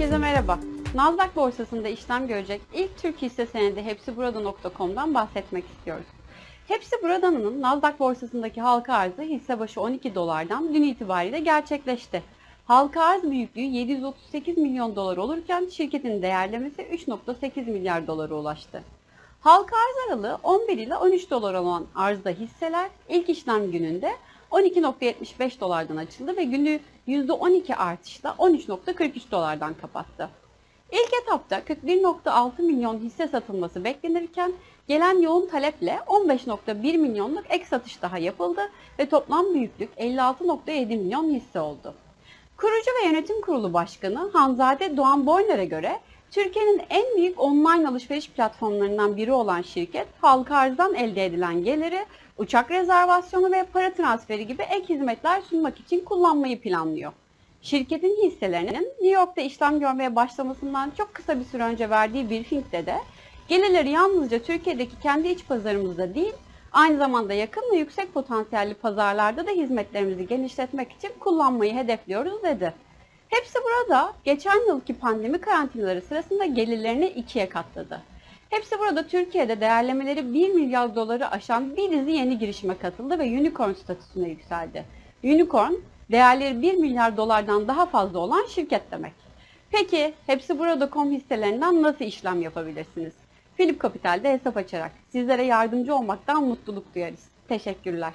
Herkese merhaba. Nasdaq borsasında işlem görecek ilk Türk hisse senedi hepsiburada.com'dan bahsetmek istiyoruz. Hepsi Burada'nın Nasdaq borsasındaki halka arzı hisse başı 12 dolardan dün itibariyle gerçekleşti. Halka arz büyüklüğü 738 milyon dolar olurken şirketin değerlemesi 3.8 milyar dolara ulaştı. Halka arz aralığı 11 ile 13 dolar olan arzda hisseler ilk işlem gününde 12.75 dolardan açıldı ve günü %12 artışla 13.43 dolardan kapattı. İlk etapta 41.6 milyon hisse satılması beklenirken gelen yoğun taleple 15.1 milyonluk ek satış daha yapıldı ve toplam büyüklük 56.7 milyon hisse oldu. Kurucu ve yönetim kurulu başkanı Hanzade Doğan Boyner'e göre Türkiye'nin en büyük online alışveriş platformlarından biri olan şirket halka arzdan elde edilen geliri uçak rezervasyonu ve para transferi gibi ek hizmetler sunmak için kullanmayı planlıyor. Şirketin hisselerinin New York'ta işlem görmeye başlamasından çok kısa bir süre önce verdiği briefingde de gelirleri yalnızca Türkiye'deki kendi iç pazarımızda değil, aynı zamanda yakın ve yüksek potansiyelli pazarlarda da hizmetlerimizi genişletmek için kullanmayı hedefliyoruz dedi. Hepsi burada geçen yılki pandemi karantinaları sırasında gelirlerini ikiye katladı. Hepsi burada Türkiye'de değerlemeleri 1 milyar doları aşan bir dizi yeni girişime katıldı ve unicorn statüsüne yükseldi. Unicorn, değerleri 1 milyar dolardan daha fazla olan şirket demek. Peki hepsi burada.com hisselerinden nasıl işlem yapabilirsiniz? Philip Capital'de hesap açarak sizlere yardımcı olmaktan mutluluk duyarız. Teşekkürler.